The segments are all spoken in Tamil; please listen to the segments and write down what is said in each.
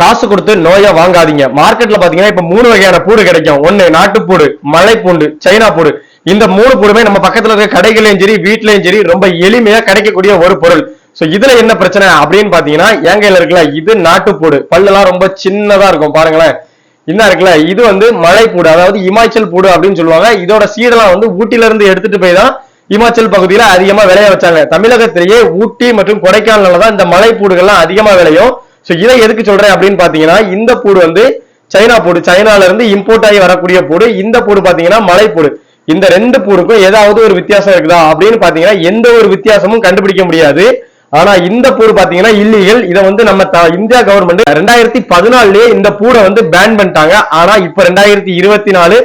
காசு கொடுத்து நோயை வாங்காதீங்க. மார்க்கெட்ல பாத்தீங்கன்னா இப்ப மூணு வகையான பூடு கிடைக்கும். ஒண்ணு நாட்டுப்பூடு மலை பூண்டு சைனா பூடு. இந்த மூணு பூடுமே நம்ம பக்கத்துல இருக்க கடைகளையும் சரி வீட்லயும் சரி ரொம்ப எளிமையா கிடைக்கக்கூடிய ஒரு பொருள். சோ இதுல என்ன பிரச்சனை அப்படின்னு பாத்தீங்கன்னா என் கையில இருக்குல்ல இது நாட்டுப்பூடு. பல்லெல்லாம் ரொம்ப சின்னதா இருக்கும் பாருங்களேன். என்ன இருக்குல்ல இது வந்து மலைப்பூடு அதாவது இமாச்சல் பூடு அப்படின்னு சொல்லுவாங்க. இதோட சீடெல்லாம் வந்து ஊட்டில இருந்து எடுத்துட்டு போய் தான் இமாச்சல் பகுதியில அதிகமா விளைய வச்சாங்க. தமிழகத்திலேயே ஊட்டி மற்றும் கொடைக்கானல்ல தான் இந்த மலைப்பூடுகள்லாம் அதிகமா விளையும். சோ இதை எதுக்கு சொல்றேன் அப்படின்னு பாத்தீங்கன்னா இந்த பூடு வந்து சைனா பூடு சைனால இருந்து இம்போர்ட் ஆகி வரக்கூடிய பூடு. இந்த பூடு பாத்தீங்கன்னா மலைப்பூடு இந்த ரெண்டு பூருக்கும் ஏதாவது ஒரு வித்தியாசம் இருக்குதா அப்படின்னு பாத்தீங்கன்னா எந்த ஒரு வித்தியாசமும் கண்டுபிடிக்க முடியாது. ஆனா இந்த பூர் பாத்தீங்கன்னா இல்லீகல் இதை வந்து நம்ம இந்தியா கவர்மெண்ட் ரெண்டாயிரத்தி பதினாலுலயே இந்த பூரை வந்து பேன் பண்ணிட்டாங்க. ஆனா இப்ப ரெண்டாயிரத்தி இருபத்தி நாலு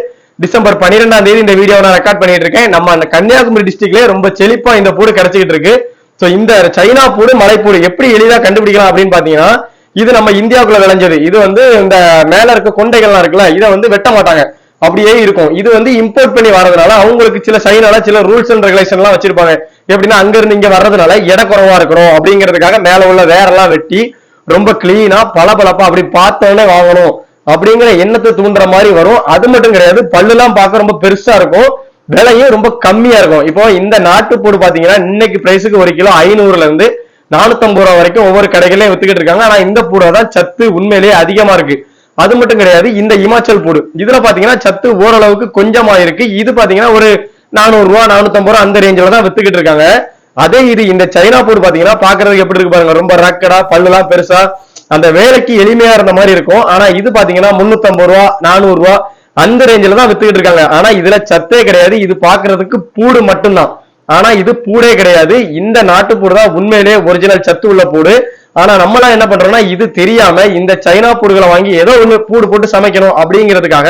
டிசம்பர் பன்னிரெண்டாம் தேதி இந்த வீடியோ நான் ரெக்கார்ட் பண்ணிட்டு இருக்கேன். நம்ம அந்த கன்னியாகுமரி டிஸ்ட்ரிக்ட்லயே ரொம்ப செழிப்பா இந்த பூடு கிடைச்சிக்கிட்டு இருக்கு. சோ இந்த சைனா பூடு மலைப்பூடு எப்படி எளிதா கண்டுபிடிக்கலாம் அப்படின்னு பாத்தீங்கன்னா இது நம்ம இந்தியாவுக்குள்ள விளைஞ்சது. இது வந்து இந்த மேல இருக்க கொண்டைகள்லாம் இருக்குல்ல இதை வந்து வெட்ட மாட்டாங்க. அப்படியே இருக்கும். இது வந்து இம்போர்ட் பண்ணி வரதுனால அவங்களுக்கு சில சைனால சில ரூல்ஸ் அண்ட் ரெகுலேஷன் எல்லாம் வச்சிருப்பாங்க. எப்படின்னா அங்க இருந்து இங்க வர்றதுனால எடை குறவா இருக்கிறோம் அப்படிங்கிறதுக்காக மேல உள்ள வேரெல்லாம் வெட்டி ரொம்ப கிளீனா பளபளப்பா அப்படி பார்த்தோன்னே வாங்கணும். அப்படிங்கிற எண்ணத்தை தூண்டுற மாதிரி வரும். அது மட்டும் கிடையாது பல்லுலாம் பார்க்க ரொம்ப பெருசா இருக்கும். விலையும் ரொம்ப கம்மியா இருக்கும். இப்போ இந்த நாட்டுப்பூடு பாத்தீங்கன்னா இன்னைக்கு பிரைஸுக்கு ஒரு கிலோ ஐநூறுல இருந்து நானூத்தம்பது ரூபா வரைக்கும் ஒவ்வொரு கடைகளையும் வித்துக்கிட்டு இருக்காங்க. ஆனா இந்த பூடை தான் சத்து உண்மையிலேயே அதிகமா இருக்கு. அது மட்டும் கிடையாது இந்த இமாச்சல் பூடு. இதுல பாத்தீங்கன்னா சத்து ஓரளவுக்கு கொஞ்சமா இருக்கு. இது பாத்தீங்கன்னா ஒரு நானூறு ரூபா நானூத்தம்பது ரூபா அந்த ரேஞ்சில தான் வித்துக்கிட்டு இருக்காங்க. அதே இது இந்த சைனா பூடு பாத்தீங்கன்னா பாக்குறதுக்கு எப்படி இருக்கு பாருங்க. ரொம்ப ரக்கடா பல்லுலாம் பெருசா அந்த வேலைக்கு எளிமையா இருந்த மாதிரி இருக்கும். ஆனா இது பாத்தீங்கன்னா முன்னூத்தம்பது ரூபா நானூறு ரூபா அந்த ரேஞ்சில தான் வித்துக்கிட்டு இருக்காங்க. ஆனா இதுல சத்தே கிடையாது. இது பாக்குறதுக்கு பூடு மட்டும்தான். ஆனா இது பூடே கிடையாது. இந்த நாட்டுப்பூடு தான் உண்மையிலேயே ஒரிஜினல் சத்து உள்ள பூடு. ஆனா நம்மளாம் என்ன பண்றோம்னா இது தெரியாம இந்த சைனா பூடுகளை வாங்கி ஏதோ ஒண்ணு பூடு போட்டு சமைக்கணும் அப்படிங்கிறதுக்காக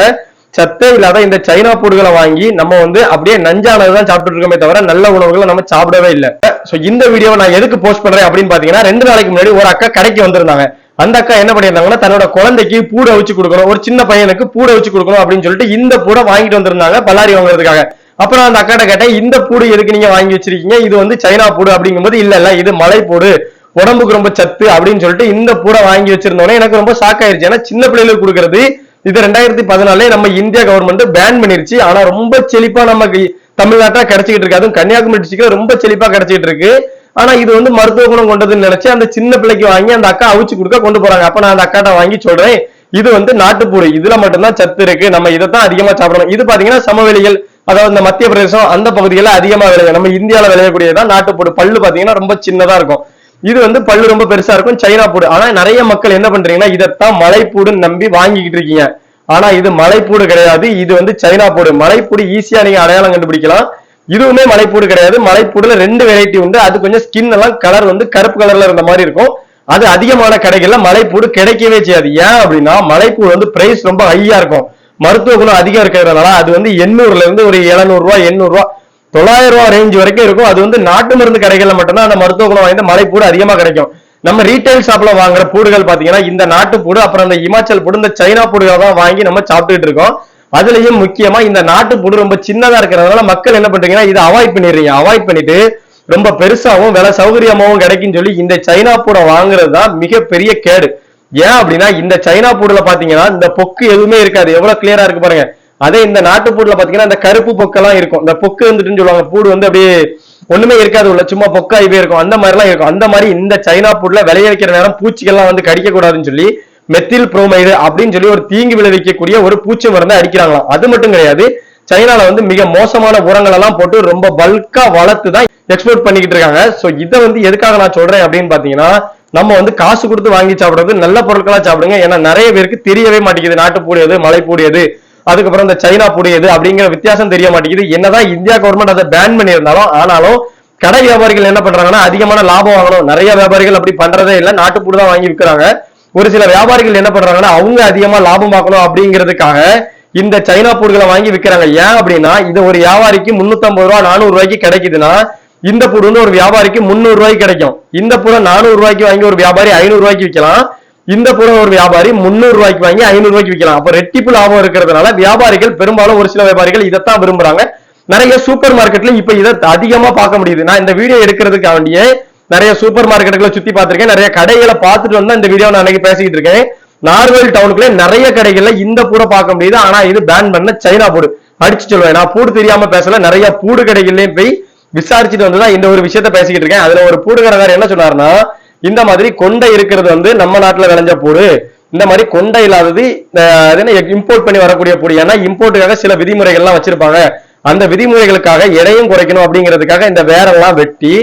சத்தே இல்லாத இந்த சைனா பூடுகளை வாங்கி நம்ம வந்து அப்படியே நஞ்சானது தான் சாப்பிட்டு இருக்கோமே தவிர நல்ல உணவுகளை நம்ம சாப்பிடவே இல்லை. சோ இந்த வீடியோவை நான் எதுக்கு போஸ்ட் பண்றேன் அப்படின்னு பாத்தீங்கன்னா ரெண்டு நாளைக்கு முன்னாடி ஒரு அக்கா கடைக்கு வந்திருந்தாங்க. அந்த அக்கா என்ன பண்ணியிருந்தாங்கன்னா தன்னோட குழந்தைக்கு பூடை வச்சு கொடுக்கணும். ஒரு சின்ன பையனுக்கு பூடை வச்சு கொடுக்கணும் அப்படின்னு சொல்லிட்டு இந்த பூடை வாங்கிட்டு வந்திருந்தாங்க பல்லாரி வாங்குறதுக்காக. அப்புறம் அந்த அக்காட்ட கேட்டேன் இந்த பூடு எதுக்கு நீங்க வாங்கி வச்சிருக்கீங்க? இது வந்து சைனா பூடு. அப்படிங்கும்போது இல்ல இல்ல இது மலை பூடு. உடம்புக்கு ரொம்ப சத்து. அப்படின்னு சொல்லிட்டு இந்த பூடை வாங்கி வச்சிருந்தோன்னே எனக்கு ரொம்ப ஷாக் ஆயிருச்சு. ஏன்னா சின்ன பிள்ளைகளுக்கு கொடுக்கறது இது ரெண்டாயிரத்தி பதினாலே நம்ம இந்தியா கவர்மெண்ட் பேன் பண்ணிருச்சு. ஆனா ரொம்ப செழிப்பா நமக்கு தமிழ்நாட்டா கிடைச்சிக்கிட்டு இருக்கு. அதுவும் கன்னியாகுமரி டிஸ்ட்ரிக்ட்ல ரொம்ப செழிப்பா கிடைச்சிட்டு இருக்கு. ஆனா இது வந்து மருத்துவ குணம் கொண்டதுன்னு நினைச்சு அந்த சின்ன பிள்ளைக்கு வாங்கி அந்த அக்கா அவிச்சு கொடுக்க கொண்டு போறாங்க. அப்ப நான் அந்த அக்காட்ட வாங்கி சொல்றேன் இது வந்து நாட்டுப்பூடு இதுல மட்டும்தான் சத்து இருக்கு. நம்ம இதைத்தான் அதிகமா சாப்பிடணும். இது பாத்தீங்கன்னா சமவெளிகள் அதாவது இந்த மத்திய பிரதேசம் அந்த பகுதிகளில் அதிகமா விளையும். நம்ம இந்தியால விளையக்கூடியதான் நாட்டுப்பூடு பல்லு பாத்தீங்கன்னா ரொம்ப சின்னதா இருக்கும். இது வந்து பல்லு ரொம்ப பெருசா இருக்கும். சைனா பூடு ஆனா நிறைய மக்கள் என்ன பண்றீங்கன்னா இதைத்தான் மலைப்பூடுன்னு நம்பி வாங்கிக்கிட்டு இருக்கீங்க. ஆனா இது மலைப்பூடு கிடையாது. இது வந்து சைனா பூடு மலைப்பூடு ஈஸியா நீங்க அடையாளம் கண்டுபிடிக்கலாம். இதுவுமே மலைப்பூடு கிடையாது. மலைப்பூடுல ரெண்டு வெரைட்டி உண்டு. அது கொஞ்சம் ஸ்கின் எல்லாம் கலர் வந்து கருப்பு கலர்ல இருந்த மாதிரி இருக்கும். அது அதிகமான கடைகள்ல மலைப்பூடு கிடைக்கவே செய்யாது. ஏன் அப்படின்னா மலைப்பூடு வந்து பிரைஸ் ரொம்ப ஹையா இருக்கும். மருத்துவ குணம் அதிகம் இருக்கிறதுனால அது வந்து எண்ணூறுல இருந்து ஒரு எழுநூறு ரூபாய் எண்ணூறு ரூபாய் தொள்ளாயிரம் ரூபாய் ரேஞ்ச் வரைக்கும் இருக்கும். அது வந்து நாட்டு மருந்து கடைகள்ல மட்டும்தான் அந்த மருத்துவ குணம் வாய்ந்த மலைப்பூடு அதிகமா கிடைக்கும். நம்ம ரீட்டைல் ஷாப்ல வாங்குற பூடுகள் பாத்தீங்கன்னா இந்த நாட்டு பூடு அப்புறம் இந்த இமாச்சல் பூடு இந்த சைனா பூடுகள் தான் வாங்கி நம்ம சாப்பிட்டுட்டு இருக்கோம். அதுலயும் முக்கியமா இந்த நாட்டு பூடு ரொம்ப சின்னதா இருக்கிறதுனால மக்கள் என்ன பண்றீங்கன்னா இதை அவாய்ட் பண்ணிடுறீங்க. அவாய்ட் பண்ணிட்டு ரொம்ப பெருசாவும் விலை சௌகரியமாவும் கிடைக்கும்னு சொல்லி இந்த சைனா பூடை வாங்குறது தான் மிகப்பெரிய கேடு. ஏன் அப்படின்னா இந்த சைனா பூடுல பாத்தீங்கன்னா இந்த பொக்கு எதுவுமே இருக்காது. எவ்வளவு கிளியரா இருக்கு பாருங்க. அதே இந்த நாட்டு பூடுல பாத்தீங்கன்னா இந்த கருப்பு பொக்கெல்லாம் இருக்கும். இந்த பொக்கு வந்துட்டுன்னு சொல்லுவாங்க. பூடு வந்து அப்படியே ஒண்ணுமே இருக்காது உள்ள. சும்மா பொக்காய் போய் இருக்கும். அந்த மாதிரி எல்லாம் இருக்கும். அந்த மாதிரி இந்த சைனா பூட்ல விளைய வைக்கிற நேரம் பூச்சிகள்லாம் வந்து கடிக்க கூடாதுன்னு சொல்லி மெத்தில் புரோமைடு அப்படின்னு சொல்லி ஒரு தீங்கு விளைவிக்கக்கூடிய ஒரு பூச்சி மருந்தை அடிக்கிறாங்களாம். அது மட்டும் கிடையாது சைனால வந்து மிக மோசமான உரங்கள் எல்லாம் போட்டு ரொம்ப பல்கா வளர்த்து தான் எக்ஸ்போர்ட் பண்ணிக்கிட்டு இருக்காங்க. சோ இதை வந்து எதுக்காக நான் சொல்றேன் அப்படின்னு பாத்தீங்கன்னா நம்ம வந்து காசு கொடுத்து வாங்கி சாப்பிடுறது நல்ல பொருட்களா சாப்பிடுங்க. ஏன்னா நிறைய பேருக்கு தெரியவே மாட்டேங்குது நாட்டு பூடியது மலை பூடியது அதுக்கப்புறம் இந்த சைனா பூடியது அப்படிங்கிற வித்தியாசம் தெரிய மாட்டேங்குது. என்னதான் இந்தியா கவர்மெண்ட் அதை பேன் பண்ணியிருந்தாலும் ஆனாலும் கடை வியாபாரிகள் என்ன பண்றாங்கன்னா அதிகமான லாபம் வாங்கணும். நிறைய வியாபாரிகள் அப்படி பண்றதே இல்லை நாட்டுப்பூடு தான் வாங்கி விற்கிறாங்க. ஒரு சில வியாபாரிகள் என்ன பண்றாங்கன்னா அவங்க அதிகமா லாபம் பார்க்கணும் அப்படிங்கிறதுக்காக இந்த சைனா பூடுகளை வாங்கி விற்கிறாங்க ஏன் அப்படின்னா இது ஒரு வியாபாரிக்கு 350 ரூபா நானூறு ரூபாய்க்கு கிடைக்குதுன்னா இந்த பூடு வந்து ஒரு வியாபாரிக்கு 300 ரூபாய்க்கு கிடைக்கும். இந்த பூரை நானூறு ரூபாய்க்கு வாங்கி ஒரு வியாபாரி ஐநூறு ரூபாய்க்கு விற்கலாம் இந்த பூரை ஒரு வியாபாரி 300 ரூபாய்க்கு வாங்கி ஐநூறு ரூபாய்க்கு விற்கலாம் அப்ப ரெட்டிப்பு லாபம் இருக்கிறதுனால வியாபாரிகள் பெரும்பாலும் ஒரு சில வியாபாரிகள் இதைத்தான் விரும்புறாங்க. நிறைய சூப்பர் மார்க்கெட்ல இப்ப இதை அதிகமா பார்க்க முடியுது. நான் இந்த வீடியோ எடுக்கிறதுக்கு வேண்டிய நிறைய சூப்பர் மார்க்கெட்டுகளை சுத்தி பார்த்திருக்கேன். நிறைய கடைகளை பார்த்துட்டு வந்து இந்த வீடியோ நான் அன்னைக்கு பேசிக்கிட்டு இருக்கேன். நார்வேல் டவுனுக்குள்ளே நிறைய கடைகள்ல இந்த பூட பார்க்க முடியுது. ஆனா இது பேன் பண்ண சைனா பூடு. அடிச்சு சொல்லுவேன். நான் பூடு தெரியாம பேசல. நிறைய பூடு கடைகள்லயும் போய் விசாரிச்சுட்டு வந்துதான் இந்த ஒரு விஷயத்த பேசிக்கிட்டு இருக்கேன். அதுல ஒரு பூடு என்ன சொன்னாருன்னா இந்த மாதிரி கொண்டை இருக்கிறது வந்து நம்ம நாட்டுல விளைஞ்ச பூடு. இந்த மாதிரி கொண்டை இல்லாதது இம்போர்ட் பண்ணி வரக்கூடிய பூடு. ஏன்னா இம்போர்ட்டுக்காக சில விதிமுறைகள்லாம் வச்சிருப்பாங்க. அந்த விதிமுறைகளுக்காக எடையும் குறைக்கணும் அப்படிங்கிறதுக்காக இந்த வேரெல்லாம் வெட்டி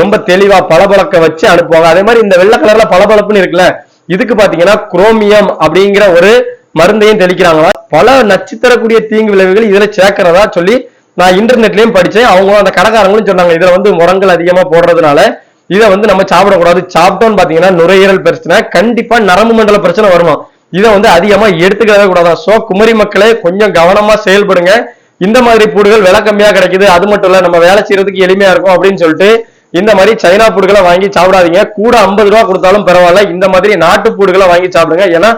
ரொம்ப தெளிவா பளபளக்க வச்சு அனுப்புவாங்க. அதே மாதிரி இந்த வெள்ளை கலர்ல பளபளப்புன்னு இருக்குல்ல இதுக்கு பாத்தீங்கன்னா குரோமியம் அப்படிங்கிற ஒரு மருந்தையும் தெளிக்கிறாங்களா? பல நச்சுத்தரக்கூடிய தீங்கு விளைவுகள் இதுல சேர்க்கிறதா சொல்லி நான் இன்டர்நெட்லயும் படிச்சேன். அவங்க அந்த கடைக்காரங்களும் சொன்னாங்க இதுல வந்து முரங்கள் அதிகமா போடுறதுனால இதை வந்து நம்ம சாப்பிடக்கூடாது. சாப்பிட்டோம்னு பாத்தீங்கன்னா நுரையீரல் பிரச்சனை கண்டிப்பா நரம்பு மண்டல பிரச்சனை வருமா இதை வந்து அதிகமா எடுத்துக்கவே கூடாதான் சோ குமரி மக்களே கொஞ்சம் கவனமா செயல்படுங்க. இந்த மாதிரி பூடுகள் விலை கம்மியா கிடைக்குது. அது மட்டும் இல்ல நம்ம வேலை செய்யறதுக்கு எளிமையா இருக்கும் அப்படின்னு சொல்லிட்டு இந்த மாதிரி சைனா பூடுகளை வாங்கி சாப்பிடாதீங்க. கூட ஐம்பது ரூபா கொடுத்தாலும் பரவாயில்ல. இந்த மாதிரி நாட்டு பூடுகளை வாங்கி சாப்பிடுங்க. ஏன்னா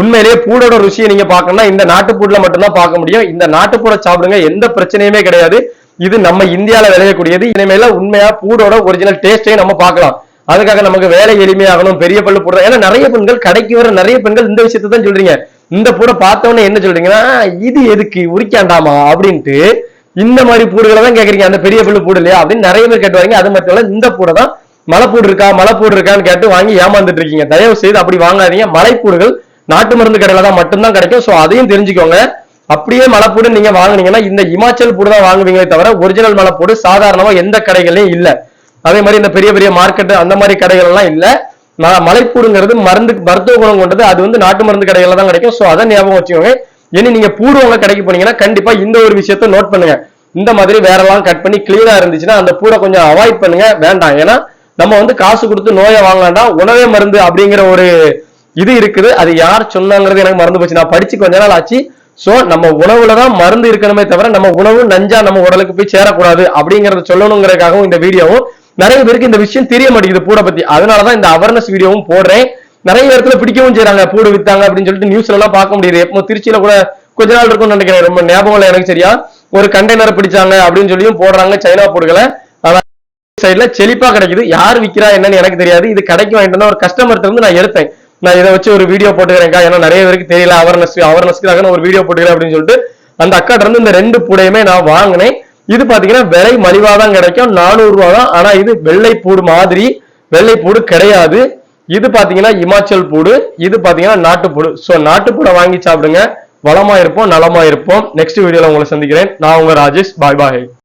உண்மையிலேயே பூடோட ருசியை நீங்க பாக்கணும்னா இந்த நாட்டு மட்டும்தான் பார்க்க முடியும். இந்த நாட்டு பூடை சாப்பிடுங்க. எந்த பிரச்சனையுமே கிடையாது. இது நம்ம இந்தியால விளையக்கூடியது. இனிமேல உண்மையா பூடோட ஒரிஜினல் டேஸ்டையும் நம்ம பார்க்கலாம். அதுக்காக நமக்கு வேலை எளிமையாகணும். பெரிய பல்லு போடுறோம் ஏன்னா நிறைய பெண்கள் கடைக்கு வர நிறைய பெண்கள் இந்த விஷயத்தை தான் சொல்றீங்க. இந்த பூடை பார்த்தவொடனே என்ன சொல்றீங்கன்னா இது எதுக்கு? உரிக்காண்டாமா? அப்படின்ட்டு இந்த மாதிரி பூடுகளை தான் கேட்குறீங்க அந்த பெரிய புல்லு பூடு இல்லையா? அப்படின்னு நிறைய பேர் கேட்டு அது மட்டும் இல்ல இந்த பூடை தான் மலைப்பூடு இருக்கா மலைப்பூடு இருக்கான்னு கேட்டு வாங்கி ஏமாந்துட்டு இருக்கீங்க. தயவு செய்து அப்படி வாங்காதீங்க. மலைப்பூடுகள் நாட்டு மருந்து கடையில தான் மட்டும்தான் கிடைக்கும். சோ அதையும் தெரிஞ்சுக்கோங்க. அப்படியே மலைப்பூடு நீங்க வாங்குனீங்கன்னா இந்த இமாச்சல் பூடு தான் வாங்குவீங்களே தவிர ஒரிஜினல் மலைப்பூடு சாதாரணமா எந்த கடைகளையும் இல்ல. அதே மாதிரி இந்த பெரிய பெரிய மார்க்கெட் அந்த மாதிரி கடைகள் எல்லாம் இல்ல மலைப்பூடுங்கிறது மருந்து மருத்துவ குணம் கொண்டது அது வந்து நாட்டு மருந்து கடைகள்ல தான் கிடைக்கும். சோ அதை ஞாபகம் வச்சுக்கோங்க. இனி நீங்க பூடு கடைக்கு போனீங்கன்னா கண்டிப்பா இந்த ஒரு விஷயத்த நோட் பண்ணுங்க. இந்த மாதிரி வேறெல்லாம் கட் பண்ணி கிளியரா இருந்துச்சுன்னா அந்த பூரை கொஞ்சம் அவாய்ட் பண்ணுங்க. வேண்டாம். ஏன்னா நம்ம வந்து காசு கொடுத்து நோயை வாங்க உணவே மருந்து அப்படிங்கிற ஒரு இது இருக்குது. அது யார் சொன்னாங்கிறது எனக்கு மறந்து போச்சு. நான் படிச்சு கொஞ்ச நாள் ஆச்சு. சோ நம்ம உணவுல தான் மருந்து இருக்கணுமே தவிர நம்ம உணவு நஞ்சா நம்ம உடலுக்கு போய் சேரக்கூடாது அப்படிங்கறத சொல்லணுங்கிறதுக்காகவும் இந்த வீடியோவும் நிறைய பேருக்கு இந்த விஷயம் தெரிய மாட்டேங்குது பூடை பத்தி. அதனாலதான் இந்த அவேர்னஸ் வீடியோவும் போடுறேன். நிறைய இடத்துல பிடிக்கவும் செய்யறாங்க பூடு வித்தாங்க அப்படின்னு சொல்லிட்டு நியூஸ்ல எல்லாம் பார்க்க முடியுது. எப்போ திருச்சியில கூட கொஞ்ச நாள் இருக்கும்னு நினைக்கிறேன். ரொம்ப ஞாபகம் இல்லை எனக்கு சரியா. ஒரு கண்டெய்னரை பிடிச்சாங்க அப்படின்னு சொல்லியும் போடுறாங்க சைனா பூடுகளை. சைட்ல செழிப்பா கிடைக்குது. யார் விக்கிறா என்னன்னு எனக்கு தெரியாது. இது கடைக்கு வாங்கிட்டு ஒரு கஸ்டமர்ட்ட இருந்து நான் எடுத்தேன். நான் இதை வச்சு ஒரு வீடியோ போட்டுக்கிறேன்க்கா. ஏன்னா நிறைய பேருக்கு தெரியல. அவர்னஸ் அவர்னஸ்க்காக நான் ஒரு வீடியோ போட்டுக்கிறேன் அப்படின்னு சொல்லிட்டு அந்த அக்காட்ட இருந்து இந்த ரெண்டு பூடையுமே நான் வாங்கினேன். இது பாத்தீங்கன்னா விலை மலிவா தான் கிடைக்கும். நானூறு ரூபா தான் ஆனா இது வெள்ளை பூடு மாதிரி. வெள்ளை பூடு கிடையாது. இது பாத்தீங்கன்னா இமாச்சல் பூடு இது பாத்தீங்கன்னா நாட்டுப்பூடு சோ நாட்டுப்பூடை வாங்கி சாப்பிடுங்க. வளமா இருப்போம் நலமா இருப்போம் நெக்ஸ்ட் வீடியோல உங்களை சந்திக்கிறேன். நான் உங்க ராஜேஷ். பாய் பாய்